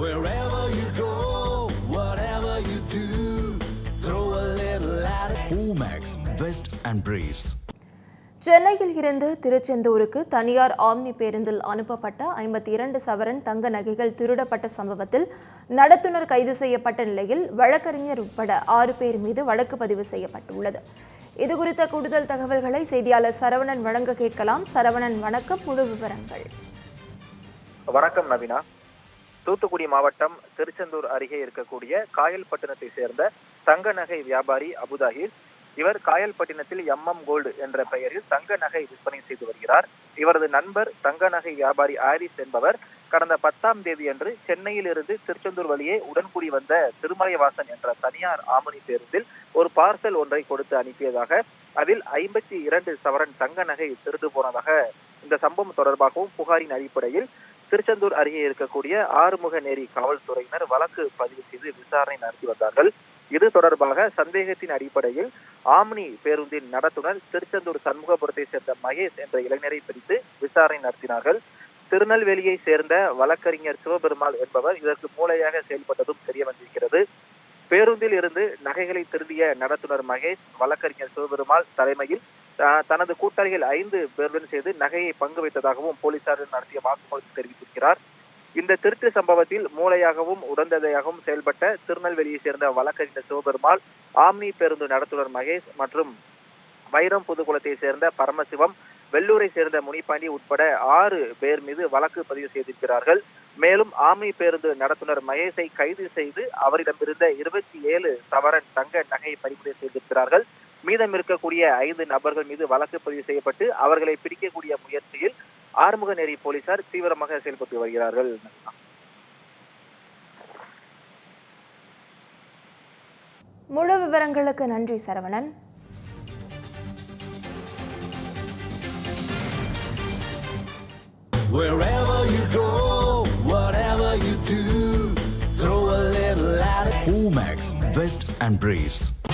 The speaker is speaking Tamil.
Wherever you go, whatever you do, throw a little at it. Omax, Vest and Briefs. சென்னையில் இருந்து திருச்செந்தூருக்கு தனியார் ஆம்னி பேருந்தில் அனுப்பப்பட்ட ஐம்பத்தி இரண்டு சவரன் தங்க நகைகள் திருடப்பட்ட சம்பவத்தில் நடத்துனர் கைது செய்யப்பட்ட நிலையில் வழக்கறிஞர் உட்பட ஆறு பேர் மீது வழக்கு பதிவு செய்யப்பட்டுள்ளது. இதுகுறித்த கூடுதல் தகவல்களை செய்தியாளர் சரவணன் வழங்க கேட்கலாம். சரவணன் வணக்கம். முழு விவரங்கள். வணக்கம் நவீனா. தூத்துக்குடி மாவட்டம் திருச்செந்தூர் அருகே இருக்கக்கூடிய காயல்பட்டினத்தை சேர்ந்த தங்க நகை வியாபாரி அபுதாஹிர் இவர் காயல்பட்டினத்தில் எம் எம் கோல்டு என்ற பெயரில் தங்க நகை விற்பனை செய்து வருகிறார். இவரது நண்பர் தங்க நகை வியாபாரி ஆரிஸ் என்பவர் கடந்த பத்தாம் தேதி அன்று சென்னையில் இருந்து திருச்செந்தூர் வழியே உடன்குடி வந்த திருமலைவாசன் என்ற தனியார் ஆமணி பேருந்தில் ஒரு பார்சல் ஒன்றை கொடுத்து அனுப்பியதாக அதில் ஐம்பத்தி இரண்டு சவரன் தங்க நகை திருடு போனதாக இந்த சம்பவம் தொடர்பாகவும் புகாரின் அடிப்படையில் திருச்செந்தூர் அருகே இருக்கக்கூடிய ஆறுமுகநேரி காவல்துறையினர் வழக்கு பதிவு செய்து விசாரணை நடத்தி வந்தார்கள். இது தொடர்பாக சந்தேகத்தின் அடிப்படையில் ஆம்னி பேருந்தின் நடத்துனர் திருச்செந்தூர் சண்முகபுரத்தை சேர்ந்த மகேஷ் என்ற இளைஞரை பிடித்து விசாரணை நடத்தினார்கள். திருநெல்வேலியை சேர்ந்த வழக்கறிஞர் சிவபெருமாள் என்பவர் இதற்கு மூளையாக செயல்பட்டதும் தெரிய வந்திருக்கிறது. பேருந்தில் இருந்து நகைகளை திருடிய நடத்துனர் மகேஷ் வழக்கறிஞர் சிவபெருமாள் தலைமையில் தனது கூட்டாளிகள் ஐந்து பேருடன் சேர்ந்து நகையை பங்கு வைத்ததாகவும் போலீசார் நடத்திய வாக்குமூலத்தில் தெரிவித்திருக்கிறார். இந்த திருட்டு சம்பவத்தில் மூளையாகவும் உடந்ததையாகவும் செயல்பட்ட திருநெல்வேலியை சேர்ந்த வழக்கறிஞர் சிவபெருமாள் ஆம்னி பேருந்து நடத்துனர் மகேஷ் மற்றும் வைரம் புதுக்குளத்தை சேர்ந்த பரமசிவம் வெள்ளூரை சேர்ந்த முனிபாண்டி உட்பட ஆறு பேர் மீது வழக்கு பதிவு செய்திருக்கிறார்கள். மேலும் ஆம்னி பேருந்து நடத்துனர் மகேஷை கைது செய்து அவரிடமிருந்த இருபத்தி ஏழு சவரன் தங்க நகையை பறிமுதல் செய்திருக்கிறார்கள். மீதம் இருக்கக்கூடிய ஐந்து நபர்கள் மீது வழக்கு பதிவு செய்யப்பட்டு அவர்களை பிடிக்கக்கூடிய முயற்சியில் ஆறுமுகநேரி போலீசார் தீவிரமாக செயல்பட்டு வருகிறார்கள் முழு விவரங்களுக்கு நன்றி Saravanan Wherever you go, whatever you do, throw a little at it. Omax, Vest and Briefs.